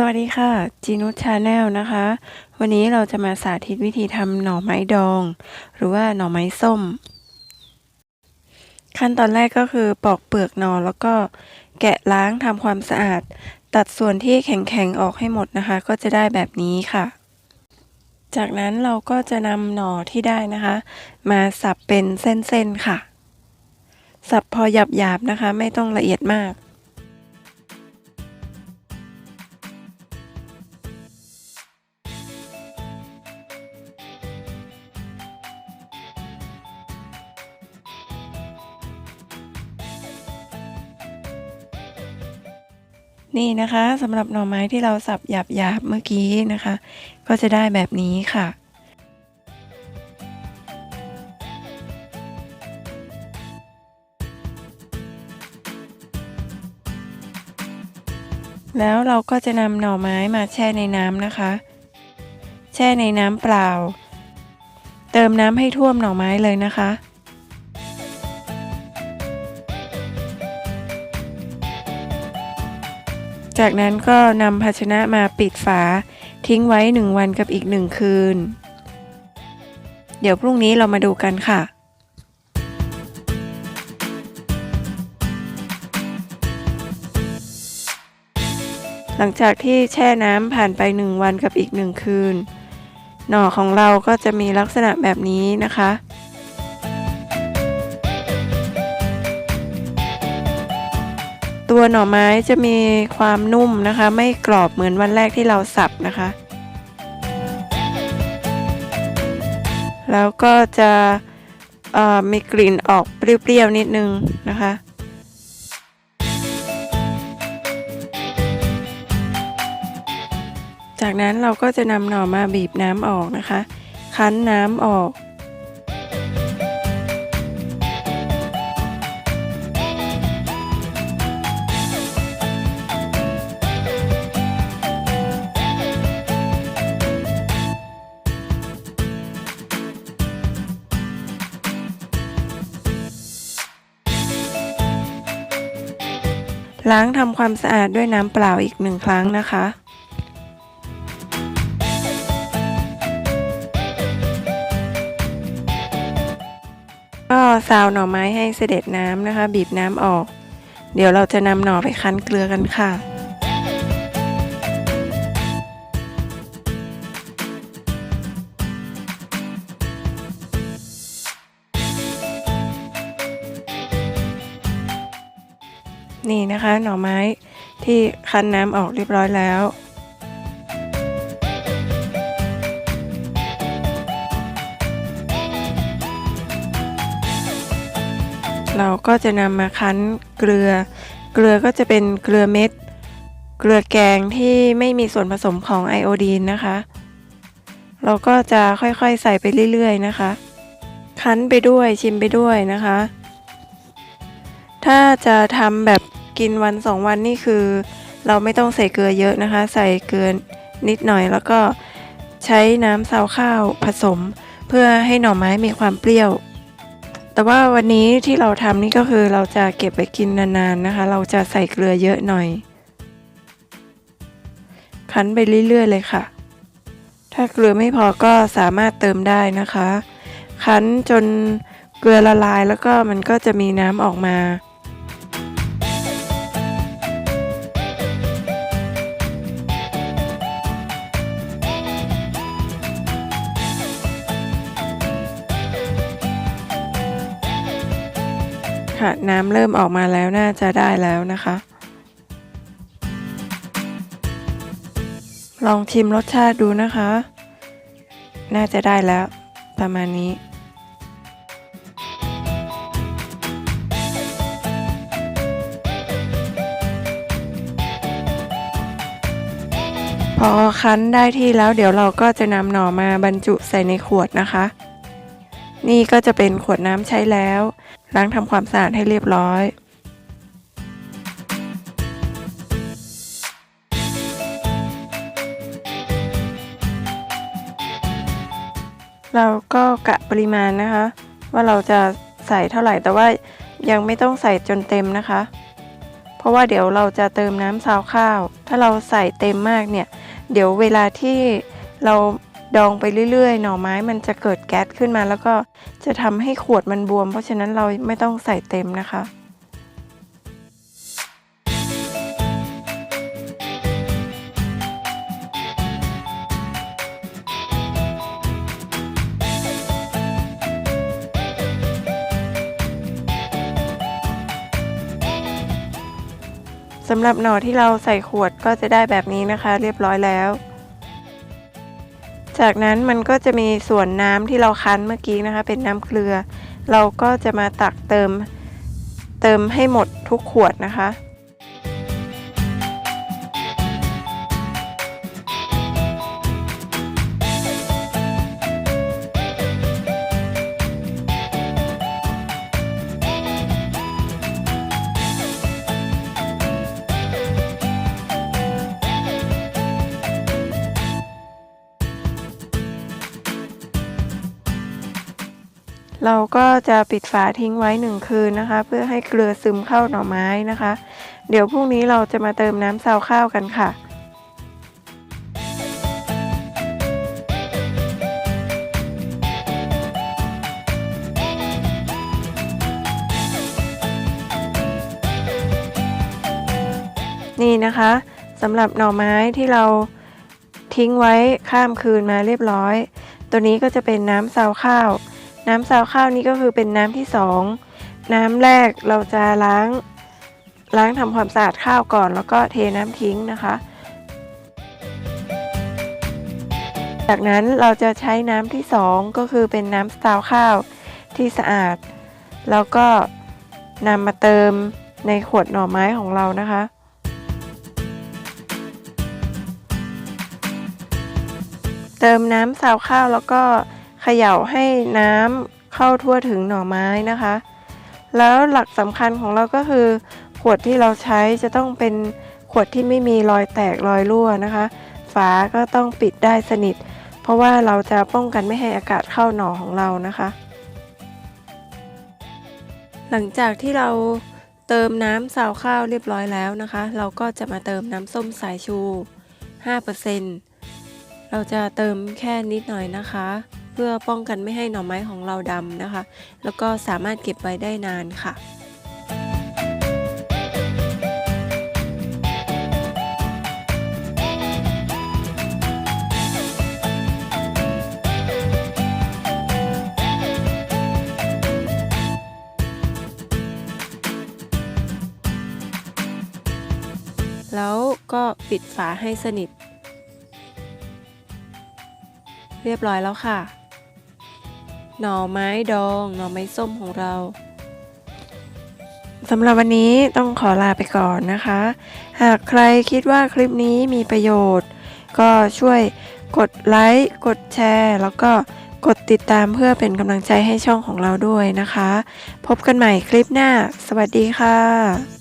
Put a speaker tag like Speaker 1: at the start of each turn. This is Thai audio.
Speaker 1: สวัสดีค่ะจีนุชชาแนลนะคะ วันนี้เราจะมาสาธิตวิธีทำหน่อไม้ดอง หรือว่าหน่อไม้ส้ม ขั้นตอนแรกก็คือปอกเปลือกหน่อแล้วก็แกะล้างทำความสะอาด ตัดส่วนที่แข็งๆออกให้หมดนะคะ ก็จะได้แบบนี้ค่ะ จากนั้นเราก็จะนำหน่อที่ได้นะคะ มาสับเป็นเส้นๆค่ะ สับพอหยาบๆนะคะ ไม่ต้องละเอียดมาก นี่นะคะสำหรับหน่อไม้ที่เราสับหยาบๆเมื่อกี้นะคะ ก็จะได้แบบนี้ค่ะแล้วเราก็จะนำหน่อไม้มาแช่ในน้ำนะคะ แช่ในน้ำเปล่า เติมน้ำให้ท่วมหน่อไม้เลยนะคะ จากนั้นก็นำภาชนะมาปิดฝาทิ้งไว้หนึ่งวันกับอีกหนึ่งคืน เดี๋ยวพรุ่งนี้เรามาดูกันค่ะหลังจากที่แช่น้ำผ่านไปหนึ่งวันกับอีกหนึ่งคืน หน่อของเราก็จะมีลักษณะแบบนี้นะคะ ตัวหน่อไม้จะมีความนุ่มนะคะ ไม่กรอบเหมือนวันแรกที่เราสับนะคะ แล้วก็จะมีกลิ่นออกเปรี้ยวๆนิดนึงนะคะจากนั้นเราก็จะนำหน่อมาบีบน้ำออกนะคะ คั้นน้ำออก ล้างทำความสะอาดด้วยน้ำเปล่าอีกหนึ่งครั้งนะคะ ก็ซาวหน่อไม้ให้เสด็จน้ำนะคะ บีบน้ำออก เดี๋ยวเราจะนำหน่อไปคั้นเกลือกันค่ะ นี่นะคะ หน่อไม้ที่คั้นน้ำออกเรียบร้อยแล้ว เราก็จะนำมาคั้นเกลือ เกลือก็จะเป็นเกลือเม็ด เกลือแกงที่ไม่มีส่วนผสมของไอโอดีนนะคะ เราก็จะค่อยๆใส่ไปเรื่อยๆนะคะ คั้นไปด้วยชิมไปด้วยนะคะถ้าจะทำแบบ กินวันสองวันนี่คือ เราไม่ต้องใส่เกลือเยอะนะคะ ใส่เกลือนิดหน่อย แล้วก็ใช้น้ำซาวข้าวผสม เพื่อให้หน่อไม้มีความเปรี้ยว แต่ว่าวันนี้ที่เราทำนี่ก็คือเราจะเก็บไปกินนานๆนะคะ เราจะใส่เกลือเยอะหน่อย คั้นไปเรื่อยๆเลยค่ะ ถ้าเกลือไม่พอก็สามารถเติมได้นะคะ คั้นจนเกลือละลายแล้วก็มันก็จะมีน้ำออกมา ค่ะ น้ำเริ่มออกมาแล้วน่าจะได้แล้วนะคะ ลองชิมรสชาติดูนะคะ น่าจะได้แล้ว ประมาณนี้พอคั้นได้ที่แล้วเดี๋ยวเราก็จะนำหน่อมาบรรจุใส่ในขวดนะคะ นี่ก็จะเป็นขวดน้ำใช้แล้ว ล้างทำความสะอาดให้เรียบร้อยเราก็กะปริมาณนะคะ ว่าเราจะใส่เท่าไหร่แต่ว่ายังไม่ต้องใส่จนเต็มนะคะ เพราะว่าเดี๋ยวเราจะเติมน้ำซาวข้าว ถ้าเราใส่เต็มมากเนี่ย เดี๋ยวเวลาที่เรา ดองไปเรื่อยๆ หน่อไม้มันจะเกิดแก๊สขึ้นมา แล้วก็จะทำให้ขวดมันบวม เพราะฉะนั้นเราไม่ต้องใส่เต็มนะคะสำหรับหน่อที่เราใส่ขวดก็จะได้แบบนี้นะคะ เรียบร้อยแล้ว จากนั้นมันก็จะมีส่วนน้ำที่เราคั้นเมื่อกี้นะคะ เป็นน้ำเกลือ เราก็จะมาตักเติม เติมให้หมดทุกขวดนะคะ เราก็จะปิดฝาทิ้งไว้หนึ่งคืนนะคะ เพื่อให้เกลือซึมเข้าหน่อไม้นะคะ เดี๋ยวพรุ่งนี้เราจะมาเติมน้ำซาวข้าวกันค่ะนี่นะคะสำหรับหน่อไม้ที่เราทิ้งไว้ข้ามคืนมาเรียบร้อย ตัวนี้ก็จะเป็นน้ำซาวข้าว น้ำซาวข้าวนี้ก็คือเป็นน้ำที่สองน้ำแรกเราจะล้างล้างทำความสะอาดข้าวก่อน แล้วก็เทน้ำทิ้งนะคะ จากนั้นเราจะใช้น้ำที่สองก็คือเป็นน้ำซาวข้าวที่สะอาด แล้วก็นำมาเติมในขวดหน่อไม้ของเรานะคะเติมน้ำซาวข้าวแล้วก็ เขย่าให้น้ำเข้าทั่วถึงหน่อไม้นะคะ แล้วหลักสำคัญของเราก็คือ ขวดที่เราใช้จะต้องเป็นขวดที่ไม่มีรอยแตกรอยรั่วนะคะ ฝาก็ต้องปิดได้สนิท เพราะว่าเราจะป้องกันไม่ให้อากาศเข้าหน่อของเรานะคะ หลังจากที่เราเติมน้ำซาวข้าวเรียบร้อยแล้วนะคะ เราก็จะมาเติมน้ำส้มสายชู 5%เราจะเติมแค่นิดหน่อยนะคะ พื่อป้องกันไม่ให้หน่อไม้ของเราดำนะคะ แล้วก็สามารถเก็บไว้ได้นานค่ะแล้วก็ปิดฝาให้สนิท เรียบร้อยแล้วค่ะ หน่อไม้ดอง หน่อไม้ส้มของเราสำหรับวันนี้ต้องขอลาไปก่อนนะคะ หากใครคิดว่าคลิปนี้มีประโยชน์ ก็ช่วยกดไลค์ กดแชร์ แล้วก็กดติดตามเพื่อเป็นกำลังใจให้ช่องของเราด้วยนะคะ พบกันใหม่คลิปหน้า สวัสดีค่ะ